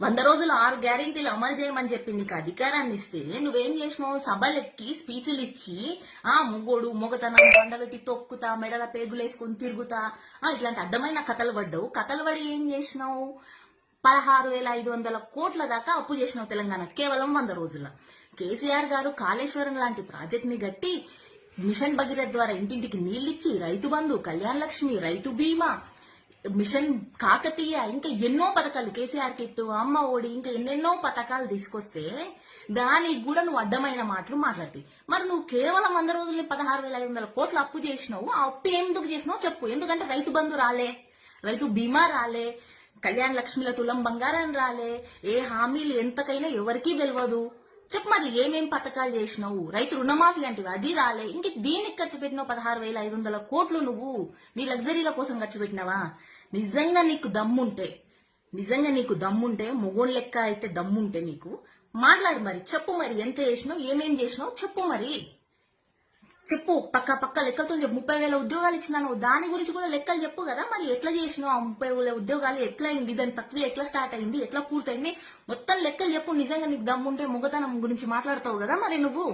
వంద రోజులు ఆరు గ్యారెంటీలు అమలు చేయమని చెప్పి నీకు అధికారాన్ని ఇస్తే నువ్వేం చేసినావు? సభలెక్కి స్పీచ్లు ఇచ్చి ఆ మొగోడు మొగతనం పండగట్టి తొక్కుతా మెడల పేగులేసుకొని తిరుగుతా. ఆ, ఇట్లాంటి అడ్డమైన కథలు పడ్డావు. కథలు పడి ఏం చేసినావు? పదహారు వేల ఐదు వందల కోట్ల దాకా అప్పు చేసినావు తెలంగాణ. కేవలం వంద రోజుల్లో కేసీఆర్ గారు కాళేశ్వరం లాంటి ప్రాజెక్ట్ని గట్టి మిషన్ భగీరథ ద్వారా ఇంటింటికి నీళ్ళిచ్చి రైతు బంధు కళ్యాణ లక్ష్మి రైతు బీమా మిషన్ కాకతీయ ఇంకా ఎన్నో పథకాలు కేసీఆర్ కిట్టు అమ్మ ఒడి ఇంకా ఎన్నెన్నో పథకాలు తీసుకొస్తే దానికి కూడా నువ్వు అడ్డమైన మాటలు మాట్లాడతాయి. మరి నువ్వు కేవలం వంద రోజులు పదహారు వేల ఐదు వందల కోట్లు అప్పు చేసినావు ఆ అప్పు ఎందుకు చేసినావు చెప్పు. ఎందుకంటే రైతు బంధు రాలే రైతు బీమా రాలే కళ్యాణ లక్ష్మిల తులం బంగారం రాలే ఏ హామీలు ఎంతకైనా ఎవరికీ తెలియదు. చెప్పు మరి ఏమేం పథకాలు చేసినావు? రైతు రుణమాఫీ లాంటివి అది రాలే. ఇంక దీనికి ఖర్చు పెట్టినావు పదహారు వేల ఐదు వందల కోట్లు నువ్వు. నీ లగ్జరీల కోసం ఖర్చు పెట్టినావా? నిజంగా నీకు దమ్ముంటే నిజంగా నీకు దమ్ముంటే మొగోన్ లెక్క అయితే దమ్ముంటే నీకు. మాట్లాడు మరి చెప్పు మరి ఎంత చేసినావు ఏమేం చేసినావు చెప్పు మరి. చెప్పు పక్క పక్క లెక్కలతో చెప్పు. ముప్పై వేల ఉద్యోగాలు ఇచ్చినాను. దాని గురించి కూడా లెక్కలు చెప్పు కదా. మరి ఎట్లా చేసినావు? ఆ ముప్పై వేల ఉద్యోగాలు ఎట్లా అయింది దాని ప్రక్రియ ఎట్లా స్టార్ట్ అయింది? ఎట్లా పూర్తయింది? మొత్తం లెక్కలు చెప్పు. నిజంగా నీకు దమ్ముంటే మొగతనం గురించి మాట్లాడతావు కదా మరి నువ్వు?